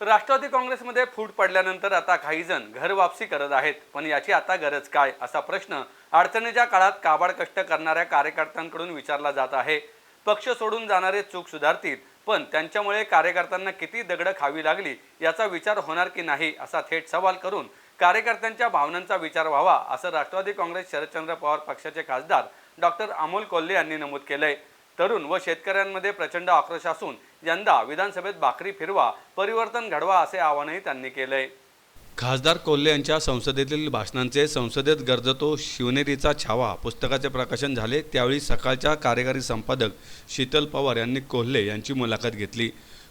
राष्ट्रवादी काँग्रेसमध्ये फूट पडल्यानंतर आता काही जण घर वापसी करत आहेत. पण याची आता गरज काय? असा प्रश्न अडचणीच्या काळात काबाड कष्ट करणाऱ्या कार्यकर्त्यांकडून विचारला जात आहे. पक्ष सोडून जाणारे चूक सुधारतील पण त्यांच्यामुळे कार्यकर्त्यांना किती दगडं खावी लागली याचा विचार होणार की नाही असा थेट सवाल करून कार्यकर्त्यांच्या भावनांचा विचार व्हावा असं राष्ट्रवादी काँग्रेस शरदचंद्र पवार पक्षाचे खासदार डॉक्टर अमोल कोल्हे यांनी नमूद केलंय. तरुण व शेतकऱ्यांमध्ये प्रचंड आक्रोश असून यंदा विधानसभेत भाकरी फिरवा परिवर्तन घडवा असे आवाहनही त्यांनी केलंय खासदार कोल्हे यांच्या संसदेतील भाषणांचे संसदेत गरजतो शिवनेरीचा छावा. पुस्तकाचे प्रकाशन झाले त्यावेळी सकाळच्या कार्यकारी संपादक शीतल पवार यांनी कोल्हे यांची मुलाखत घेतली.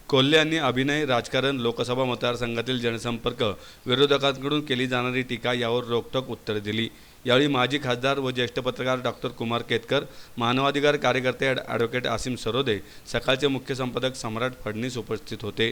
कोल्हे यांनी अभिनय राजकारण लोकसभा मतदारसंघातील जनसंपर्क विरोधकांकडून केली जाणारी टीका यावर रोखठोक उत्तरे दिली. यावेळी माजी खासदार व ज्येष्ठ पत्रकार डॉक्टर कुमार केतकर मानवाधिकार कार्यकर्ते ॲडव्होकेट आसिम सरोदे सकाळचे मुख्य संपादक सम्राट फडणीस उपस्थित होते.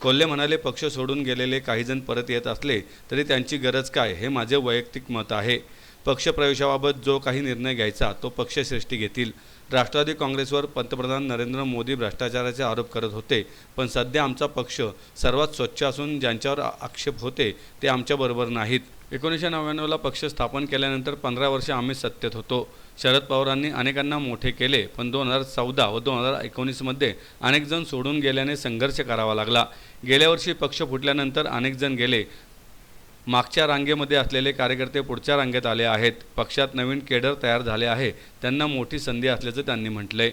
कोल्हे म्हणाले पक्ष सोडून गेलेले काहीजण परत येत असले तरी त्यांची गरज काय हे माझे वैयक्तिक मत आहे. पक्ष प्रवेशाबाबत जो काही निर्णय घ्यायचा तो पक्षश्रेष्ठी घेतील. राष्ट्रवादी काँग्रेसवर पंतप्रधान नरेंद्र मोदी भ्रष्टाचाराचे आरोप करत होते पण सध्या आमचा पक्ष सर्वात स्वच्छ असून ज्यांच्यावर आक्षेप होते ते आमच्याबरोबर नाहीत. एकोणीसशे नव्याण्णवला पक्ष स्थापन केल्यानंतर पंधरा वर्ष आम्ही सत्तेत होतो. शरद पवारांनी अनेकांना मोठे केले पण दोन हजार चौदा व दोन हजार एकोणीसमध्ये अनेकजण सोडून गेल्याने संघर्ष करावा लागला. गेल्या वर्षी पक्ष फुटल्यानंतर अनेकजण गेले मागच्या रांगेमध्ये असलेले कार्यकर्ते पुढच्या रांगेत आले आहेत. पक्षात नवीन केडर तयार झाले आहे. त्यांना मोठी संधी असल्याचं त्यांनी म्हटलंय.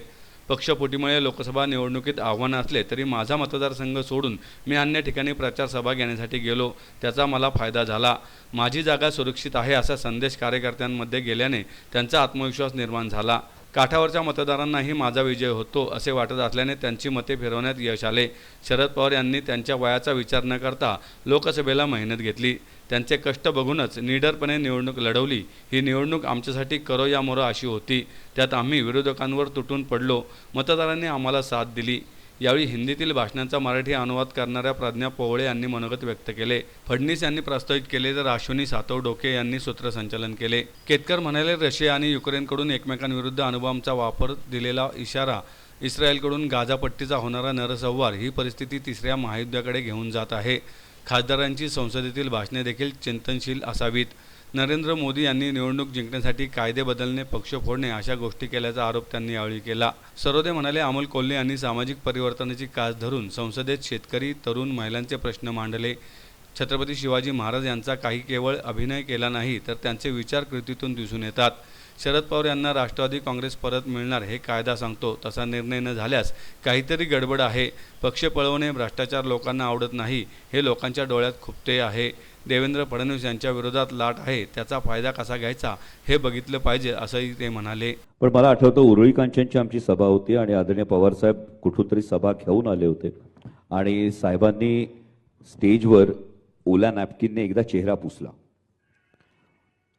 पक्षपोटीमुळे लोकसभा निवडणुकीत आव्हानं असले तरी माझा मतदारसंघ सोडून मी अन्य ठिकाणी प्रचार सभा घेण्यासाठी गेलो. त्याचा मला फायदा झाला. माझी जागा सुरक्षित आहे असा संदेश कार्यकर्त्यांमध्ये गेल्याने त्यांचा आत्मविश्वास निर्माण झाला. काठावरच्या मतदारांनाही माझा विजय होतो असे वाटत असल्याने त्यांची मते फिरवण्यात यश आले. शरद पवार यांनी त्यांच्या वयाचा विचार न करता लोकसभेला मेहनत घेतली. त्यांचे कष्ट बघूनच निडरपणे निवडणूक लढवली. ही निवडणूक आमच्यासाठी करो या मोरो अशी होती. त्यात आम्ही विरोधकांवर तुटून पडलो. मतदारांनी आम्हाला साथ दिली. यावेळी हिंदीतील भाषणांचा मराठी अनुवाद करणाऱ्या प्रज्ञा पोवळे यांनी मनोगत व्यक्त केले. फडणवीस यांनी प्रस्तावित केले तर अश्विनी सातव डोके यांनी सूत्रसंचालन केले. केतकर म्हणाले रशिया आणि युक्रेनकडून एकमेकांविरुद्ध अणुबॉम्बचा वापर दिलेला इशारा इस्रायलकडून गाझापट्टीचा होणारा नरसंहार ही परिस्थिती तिसऱ्या महायुद्धाकडे घेऊन जात आहे. खासदारांची संसदेतील भाषणे देखील चिंतनशील असावीत. नरेंद्र मोदी यांनी निवडणूक जिंकण्यासाठी कायदे बदलणे पक्ष फोडणे अशा गोष्टी केल्याचा आरोप त्यांनी यावेळी केला. सरोदे म्हणाले अमोल कोल्हे यांनी सामाजिक परिवर्तनाची कास धरून संसदेत शेतकरी तरुण महिलांचे प्रश्न मांडले. छत्रपती शिवाजी महाराज यांचा काही केवळ अभिनय केला नाही तर त्यांचे विचार कृतीतून दिसून येतात. शरद पवार यांना राष्ट्रवादी काँग्रेस परत मिळणार हे कायदा सांगतो तसा निर्णय न झाल्यास काहीतरी गडबड आहे. पक्ष पळवणे भ्रष्टाचार लोकांना आवडत नाही हे लोकांच्या डोळ्यात खुपते आहे. देवेंद्र फडणवीस यांच्या विरोधात लाट आहे त्याचा फायदा कसा घ्यायचा हे बघितलं पाहिजे असंही ते म्हणाले. पण मला आठवतं उरुळी कांचनची आमची सभा होती आणि आदरणीय पवारसाहेब कुठून सभा घेऊन आले होते. आणि साहेबांनी स्टेजवर ओल्या नॅपकिनने एकदा चेहरा पुसला.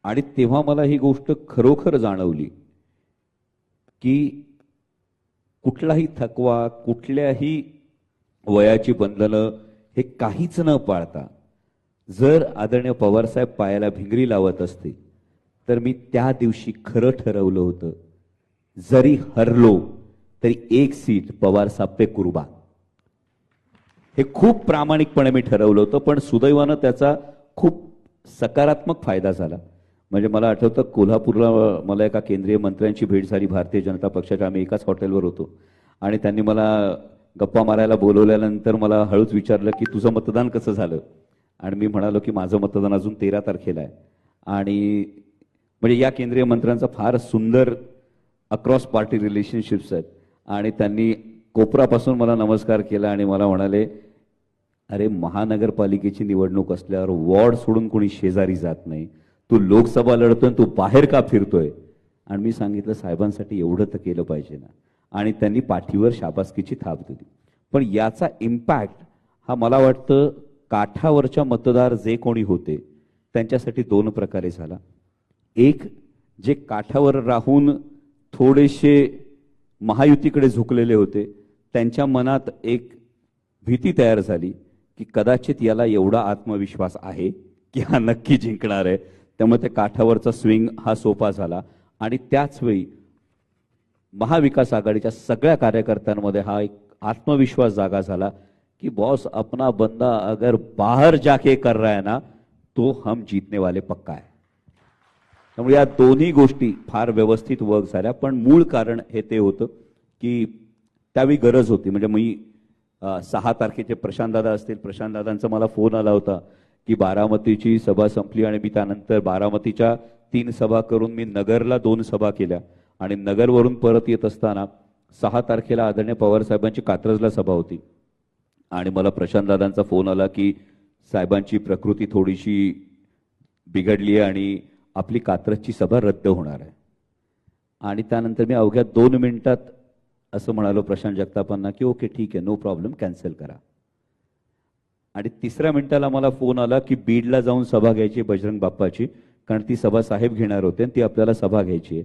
आणि तेव्हा मला ही गोष्ट खरोखर जाणवली की कुठलाही थकवा कुठल्याही वयाची बंधनं हे काहीच न पाळता जर आदरणीय पवारसाहेब पायाला भिंगरी लावत असते तर मी त्या दिवशी खरं ठरवलं होतं जरी हरलो तरी एक सीट पवार साप्पे कुर्बा. हे खूप प्रामाणिकपणे मी ठरवलं होतं पण सुदैवानं त्याचा खूप सकारात्मक फायदा झाला. म्हणजे मला आठवतं कोल्हापूरला मला एका केंद्रीय मंत्र्यांची भेट झाली भारतीय जनता पक्षाच्या. आम्ही एकाच हॉटेलवर होतो. आणि त्यांनी मला गप्पा मारायला बोलवल्यानंतर मला हळूच विचारलं की तुझं मतदान कसं झालं? आणि मी म्हणालो की माझं मतदान अजून तेरा तारखेला आहे. आणि म्हणजे या केंद्रीय मंत्र्यांचा फार सुंदर अक्रॉस पार्टी रिलेशनशिप्स आहेत. आणि त्यांनी कोपरापासून मला नमस्कार केला आणि मला म्हणाले अरे महानगरपालिकेची निवडणूक असल्यावर वॉर्ड सोडून कोणी शेजारी जात नाही. तू लोकसभा लढतोय तू बाहेर का फिरतोय? आणि मी सांगितलं साहेबांसाठी एवढं तर केलं पाहिजे ना. आणि त्यांनी पाठीवर शाबासकीची थाप दिली. पण याचा इम्पॅक्ट हा मला वाटतं काठावरच्या मतदार जे कोणी होते त्यांच्यासाठी दोन प्रकारे झाला. एक जे काठावर राहून थोडेसे महायुतीकडे झुकलेले होते त्यांच्या मनात एक भीती तयार झाली की कदाचित याला एवढा आत्मविश्वास आहे की हा नक्की जिंकणार आहे. त्यामुळे ते काठावरचा स्विंग हा सोपा झाला. आणि त्याच वेळी महाविकास आघाडीच्या सगळ्या कार्यकर्त्यांमध्ये हा एक आत्मविश्वास जागा झाला कि बॉस अपना बंदा अगर बाहर जाके कर रहा है ना तो हम जीतने वाले पक्का आहे त्यामुळे या दोन्ही गोष्टी फार व्यवस्थित वर्क झाल्या. पण मूळ कारण हे ते होतं की त्यावेळी गरज होती. म्हणजे मी सहा तारखेचे प्रशांतदादा असतील प्रशांतदादांचा मला फोन आला होता. की बारामतीची सभा संपली आणि मी त्यानंतर बारामतीच्या तीन सभा करून मी नगरला दोन सभा केल्या. आणि नगरवरून परत येत असताना सहा तारखेला आदरणीय पवार साहेबांची कात्रजला सभा होती. आणि मला प्रशांतदादांचा फोन आला की साहेबांची प्रकृती थोडीशी बिघडली आहे आणि आपली कात्रजची सभा रद्द होणार आहे. आणि त्यानंतर मी अवघ्या दोन मिनिटात असं म्हणालो प्रशांत जगतापांना की ओके ठीक आहे नो प्रॉब्लेम कॅन्सल करा. आणि तिसऱ्या मिनिटाला मला फोन आला की बीडला जाऊन सभा घ्यायची आहे बजरंग बाप्पाची. कारण ती सभा साहेब घेणार होते आणि ती आपल्याला सभा घ्यायची आहे.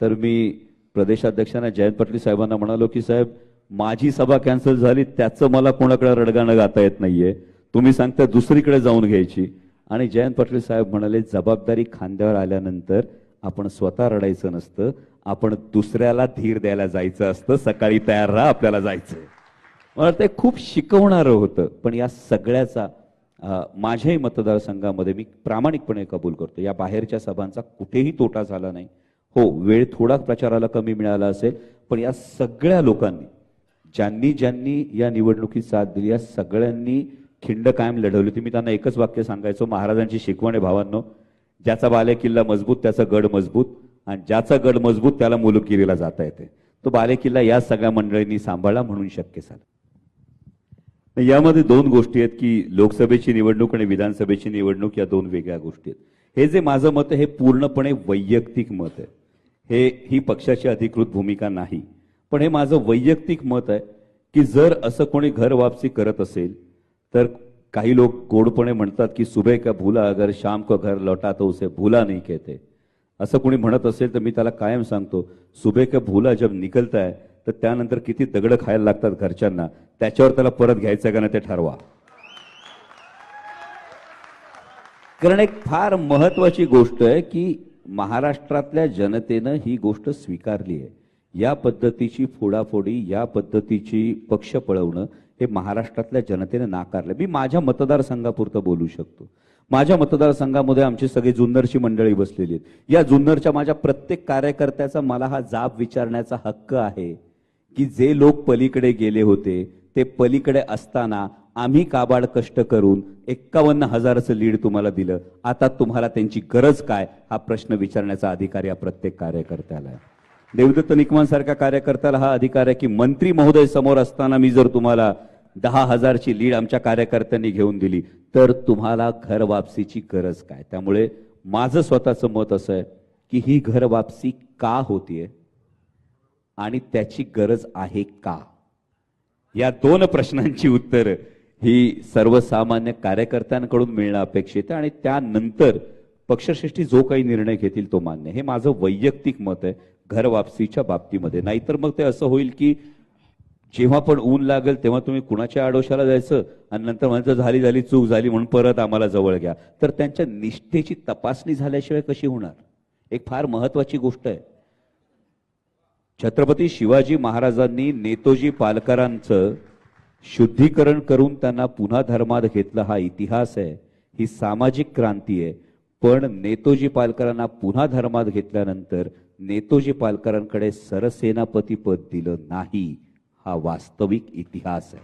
तर मी प्रदेशाध्यक्षांना जयंत पाटील साहेबांना म्हणालो की साहेब माझी सभा कॅन्सल झाली त्याचं मला कोणाकडे रडगाणं गाता येत नाहीये. तुम्ही सांगता दुसरीकडे जाऊन घ्यायची. आणि जयंत पाटील साहेब म्हणाले जबाबदारी खांद्यावर आल्यानंतर आपण स्वतः रडायचं नसतं आपण दुसऱ्याला धीर द्यायला जायचं असतं सकाळी तयार राहा आपल्याला जायचंय. मला ते खूप शिकवणारं होतं. पण या सगळ्याचा माझ्याही मतदारसंघामध्ये मी प्रामाणिकपणे कबूल करतो. या बाहेरच्या सभांचा कुठेही तोटा झाला नाही. हो वेळ थोडा प्रचाराला कमी मिळाला असेल पण या सगळ्या लोकांनी ज्यांनी ज्यांनी या निवडणुकीत साथ दिली या सगळ्यांनी खिंड कायम लढवली होती. मी त्यांना एकच वाक्य सांगायचो महाराजांची शिकवण आहे भावांनो. ज्याचा बालेकिल्ला मजबूत त्याचा गड मजबूत आणि ज्याचा गड मजबूत त्याला मुलुगिरीला जाता येते. तो बालेकिल्ला या सगळ्या मंडळींनी सांभाळला म्हणून शक्य झालं. यामध्ये दोन गोष्टी आहेत की लोकसभेची निवडणूक आणि विधानसभेची निवडणूक या दोन वेगळ्या गोष्टी आहेत. हे जे माझं मत आहे हे पूर्णपणे वैयक्तिक मत आहे. हे ही पक्षाची अधिकृत भूमिका नाही. पण हे माझं वैयक्तिक मत आहे की जर असं कोणी घर वापसी करत असेल तर काही लोक गोडपणे म्हणतात की सुबह का भूला अगर शाम को घर लौटा तो उसे भूला नाही कहते. असं कोणी म्हणत असेल तर मी त्याला कायम सांगतो सुबह का भूला जब निकलता है तर त्यानंतर किती दगड खायला लागतात घरच्यांना? त्याच्यावर त्याला परत घ्यायचं का ना ते ठरवा. कारण एक फार महत्वाची गोष्ट आहे की महाराष्ट्रातल्या जनतेनं ही गोष्ट स्वीकारली आहे. या पद्धतीची फोडाफोडी या पद्धतीची पक्ष पळवणं हे महाराष्ट्रातल्या जनतेनं नाकारलं मी माझ्या मतदारसंघापुरतं बोलू शकतो. माझ्या मतदारसंघामध्ये आमची सगळी जुन्नरची मंडळी बसलेली आहेत. या जुन्नरच्या माझ्या प्रत्येक कार्यकर्त्याचा मला हा जाब विचारण्याचा हक्क आहे. की जे लोक पलीकडे गेले होते ते पलीकडे असताना आम्ही काबाड कष्ट करून एक्कावन्न हजाराचं लीड तुम्हाला दिलं. आता तुम्हाला त्यांची गरज काय? हा प्रश्न विचारण्याचा अधिकार या प्रत्येक कार्यकर्त्याला आहे. देवदत्त निकमांसारख्या कार्यकर्त्याला हा अधिकार आहे की मंत्री महोदय समोर असताना मी जर तुम्हाला दहा हजारची लीड आमच्या कार्यकर्त्यांनी घेऊन दिली तर तुम्हाला घर वापसीची गरज काय? त्यामुळे माझं स्वतःचं मत असं आहे की ही घर वापसी का होतीये? आणि त्याची गरज आहे का? या दोन प्रश्नांची उत्तर ही सर्वसामान्य कार्यकर्त्यांकडून मिळणं अपेक्षित आहे आणि त्यानंतर पक्षश्रेष्ठी जो काही निर्णय घेतील तो मान्य. हे माझं वैयक्तिक मत आहे घर वापसीच्या बाबतीमध्ये. नाहीतर मग ते असं होईल की जेव्हा पण ऊन लागेल तेव्हा तुम्ही कुणाच्या आडोशाला जायचं आणि नंतर म्हणायचं झाली झाली चूक झाली म्हणून परत आम्हाला जवळ घ्या. तर त्यांच्या निष्ठेची तपासणी झाल्याशिवाय कशी होणार? एक फार महत्वाची गोष्ट आहे. छत्रपती शिवाजी महाराजांनी नेतोजी पालकरांचं शुद्धीकरण करून त्यांना पुन्हा धर्मात घेतलं हा इतिहास आहे ही सामाजिक क्रांती आहे. पण नेतोजी पालकरांना पुन्हा धर्मात घेतल्यानंतर नेतोजी पालकरांकडे सरसेनापती पद दिलं नाही हा वास्तविक इतिहास आहे.